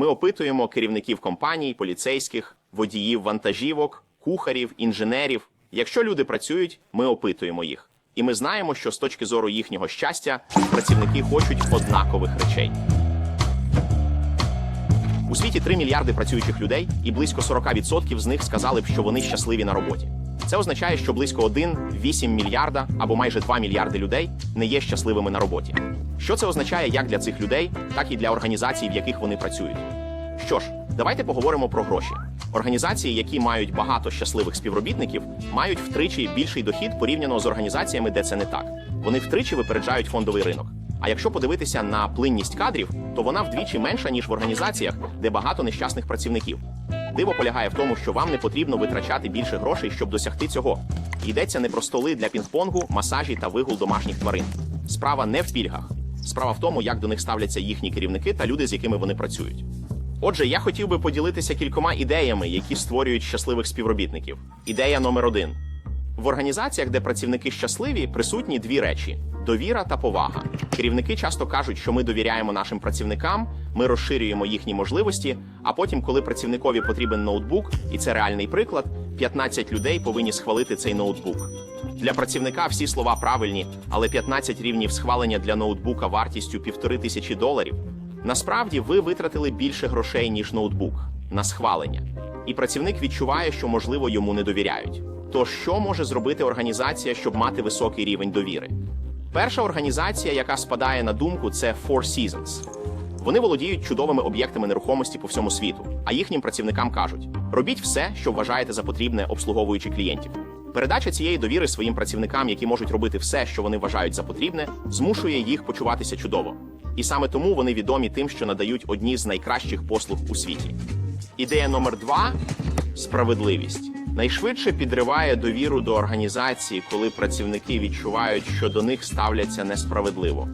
Ми опитуємо керівників компаній, поліцейських, водіїв вантажівок, кухарів, інженерів. Якщо люди працюють, ми опитуємо їх. І ми знаємо, що з точки зору їхнього щастя працівники хочуть однакових речей. У світі 3 мільярди працюючих людей, і близько 40% з них сказали б, що вони щасливі на роботі. Це означає, що близько 1,8 мільярда або майже 2 мільярди людей не є щасливими на роботі. Що це означає як для цих людей, так і для організацій, в яких вони працюють. Що ж, давайте поговоримо про гроші. Організації, які мають багато щасливих співробітників, мають втричі більший дохід порівняно з організаціями, де це не так. Вони втричі випереджають фондовий ринок. А якщо подивитися на плинність кадрів, то вона вдвічі менша ніж в організаціях, де багато нещасних працівників. Диво полягає в тому, що вам не потрібно витрачати більше грошей, щоб досягти цього. Йдеться не про столи для пінг-понгу, масажі та вигул домашніх тварин. Справа не в пільгах. Справа в тому, як до них ставляться їхні керівники та люди, з якими вони працюють. Отже, я хотів би поділитися кількома ідеями, які створюють щасливих співробітників. Ідея номер один: в організаціях, де працівники щасливі, присутні дві речі: довіра та повага. Керівники часто кажуть, що ми довіряємо нашим працівникам, ми розширюємо їхні можливості. А потім, коли працівникові потрібен ноутбук, і це реальний приклад, 15 людей повинні схвалити цей ноутбук. Для працівника всі слова правильні, але 15 рівнів схвалення для ноутбука вартістю півтори тисячі доларів. Насправді ви витратили більше грошей, ніж ноутбук на схвалення, і працівник відчуває, що можливо йому не довіряють. То що може зробити організація, щоб мати високий рівень довіри? Перша організація, яка спадає на думку, це Four Seasons. Вони володіють чудовими об'єктами нерухомості по всьому світу, а їхнім працівникам кажуть: робіть все, що вважаєте за потрібне, обслуговуючи клієнтів. Передача цієї довіри своїм працівникам, які можуть робити все, що вони вважають за потрібне, змушує їх почуватися чудово. І саме тому вони відомі тим, що надають одні з найкращих послуг у світі. Ідея номер два справедливість. Найшвидше підриває довіру до організації, коли працівники відчувають, що до них ставляться несправедливо.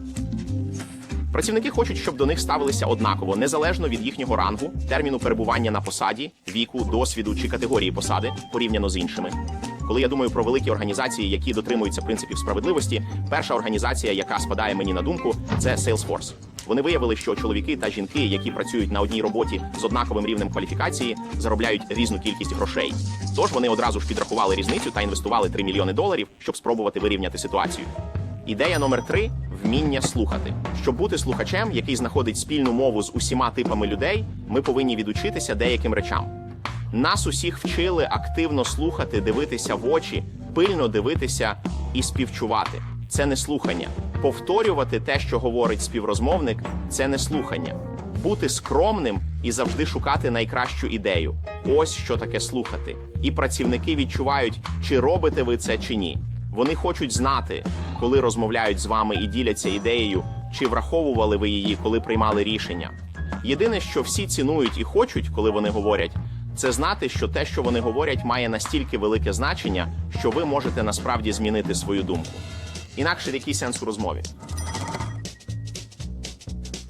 Працівники хочуть, щоб до них ставилися однаково, незалежно від їхнього рангу, терміну перебування на посаді, віку, досвіду чи категорії посади порівняно з іншими. Коли я думаю про великі організації, які дотримуються принципів справедливості, перша організація, яка спадає мені на думку, це Salesforce. Вони виявили, що чоловіки та жінки, які працюють на одній роботі з однаковим рівнем кваліфікації, заробляють різну кількість грошей. Тож вони одразу ж підрахували різницю та інвестували 3 мільйони доларів, щоб спробувати вирівняти ситуацію. Ідея номер три вміння слухати. Щоб бути слухачем, який знаходить спільну мову з усіма типами людей, ми повинні відучитися деяким речам. Нас усіх вчили активно слухати, дивитися в очі, пильно дивитися і співчувати. Це не слухання. Повторювати те, що говорить співрозмовник, це не слухання. Бути скромним і завжди шукати найкращу ідею. Ось що таке слухати. І працівники відчувають, чи робите ви це чи ні. Вони хочуть знати, коли розмовляють з вами і діляться ідеєю, чи враховували ви її, коли приймали рішення. Єдине, що всі цінують і хочуть, коли вони говорять, це знати, що те, що вони говорять, має настільки велике значення, що ви можете насправді змінити свою думку. Інакше який сенс у розмові?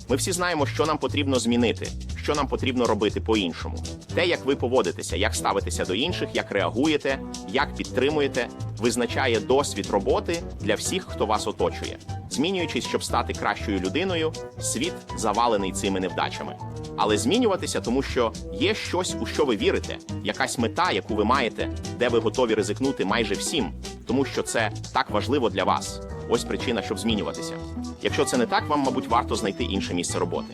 Ми всі знаємо, що нам потрібно змінити, що нам потрібно робити по-іншому. Те, як ви поводитеся, як ставитеся до інших, як реагуєте, як підтримуєте, визначає досвід роботи для всіх, хто вас оточує. Змінюючись, щоб стати кращою людиною, світ завалений цими невдачами. Але змінюватися, тому що є щось, у що ви вірите, якась мета, яку ви маєте, де ви готові ризикнути майже всім, тому що це так важливо для вас. Ось причина, щоб змінюватися. Якщо це не так, вам, мабуть, варто знайти інше місце роботи.